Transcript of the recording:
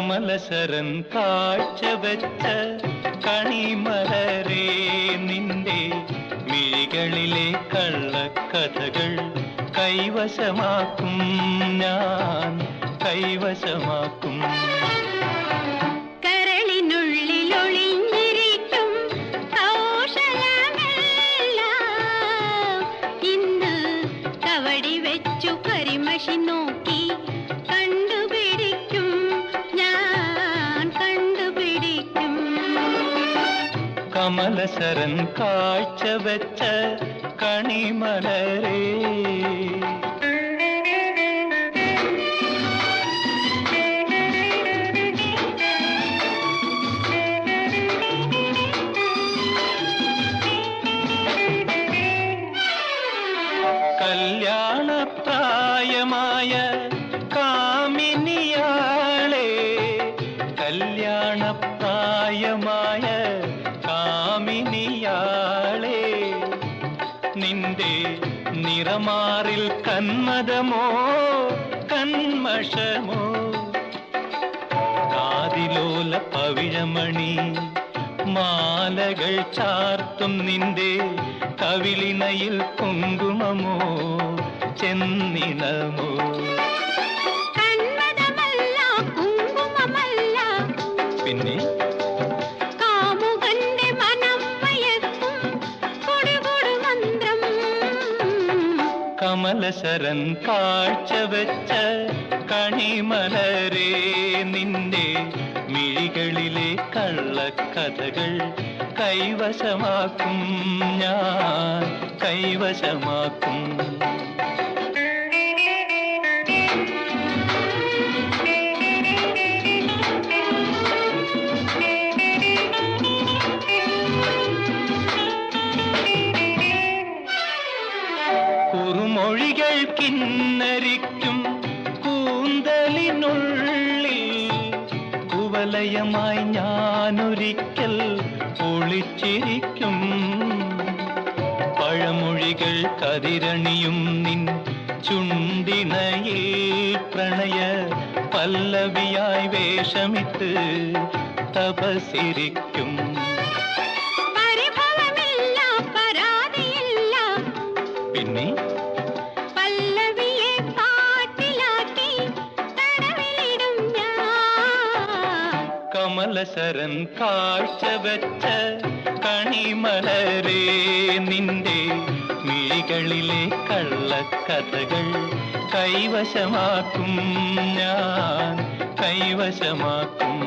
കമലശരൻ കാഴ്ച വെച്ച കണിമലരേ നിന്റെ മിഴികളിലെ കള്ളക്കഥകൾ കൈവശമാക്കും ഞാൻ കൈവശമാക്കും. കരിമഷി നോക്കി കമലശരൻ കാഴ്ച വെച്ച കണിമലരേ. കല്യാണപ്രായമായ കാമിനിയാളെ നിന്റെ നിറമാറിൽ കന്മതമോ കന്മഷമോ? കാതിലോല പവിഴമണി മാലകൾ ചാർത്തും നിന്റെ കവിളിനയിൽ കുങ്കുമമോ ചെന്നിണമോ? പിന്നെ? കമലശരൻ കാഴ്ച വെച്ച കണിമലരേ നിന്റെ മിഴികളിലെ കള്ളക്കഥകൾ കൈവശമാക്കും ഞാൻ കൈവശമാക്കും. കുറുമൊഴികൾ കിന്നരിക്കും കൂന്തലിനുള്ളിൽ. കുവലയമായി ഞാനൊരിക്കൽ ഒളിച്ചിരിക്കും പഴമൊഴികൾ കതിരണിയും നിൻ ചുണ്ടിനയിൽ പ്രണയ പല്ലവിയായി വേഷമിട്ട് തപസിരിക്കും. കമലശരൻ കാഴ്ച വെച്ച കണിമലരേ നിന്റെ മിഴികളിലെ കള്ളക്കഥകൾ കൈവശമാക്കും ഞാൻ കൈവശമാക്കും.